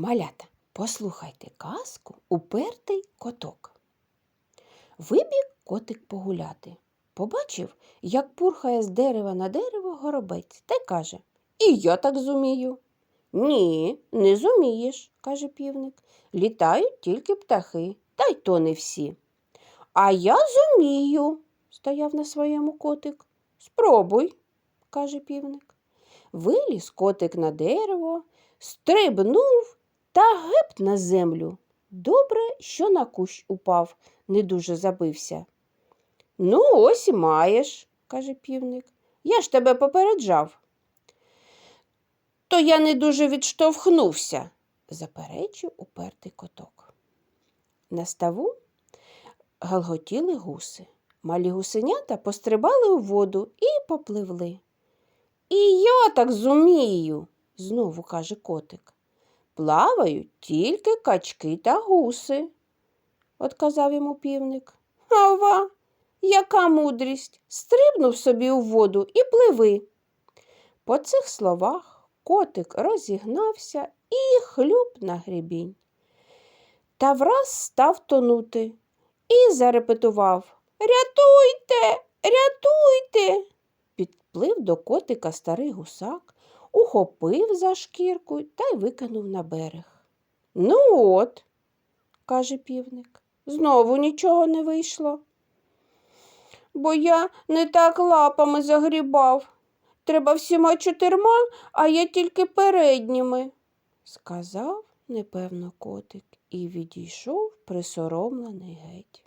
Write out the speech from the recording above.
Малята, послухайте казку Упертий коток. Вибіг котик погуляти. Побачив, як пурхає з дерева на дерево горобець, та й каже І я так зумію. Ні, не зумієш, каже півник. Літають тільки птахи, та й то не всі. А я зумію, стояв на своєму котик. Спробуй, каже півник. Виліз котик на дерево, стрибнув та геп на землю. Добре, що на кущ упав, не дуже забився. Ну, ось і маєш, каже півник. Я ж тебе попереджав. То я не дуже відштовхнувся, заперечив упертий коток. На ставу галготіли гуси. Малі гусенята пострибали у воду і попливли. І я так зумію, знову каже котик. Плавають тільки качки та гуси, отказав йому півник. Ава, яка мудрість! Стрибнув собі у воду і пливи. По цих словах котик розігнався і хлюп на гребінь. Та враз став тонути і зарепетував Рятуйте, рятуйте. Підплив до котика старий гусак, ухопив за шкірку та й викинув на берег. Ну от, каже півник, знову нічого не вийшло. Бо я не так лапами загрібав. Треба всіма чотирма, а я тільки передніми, сказав непевно котик і відійшов присоромлений геть.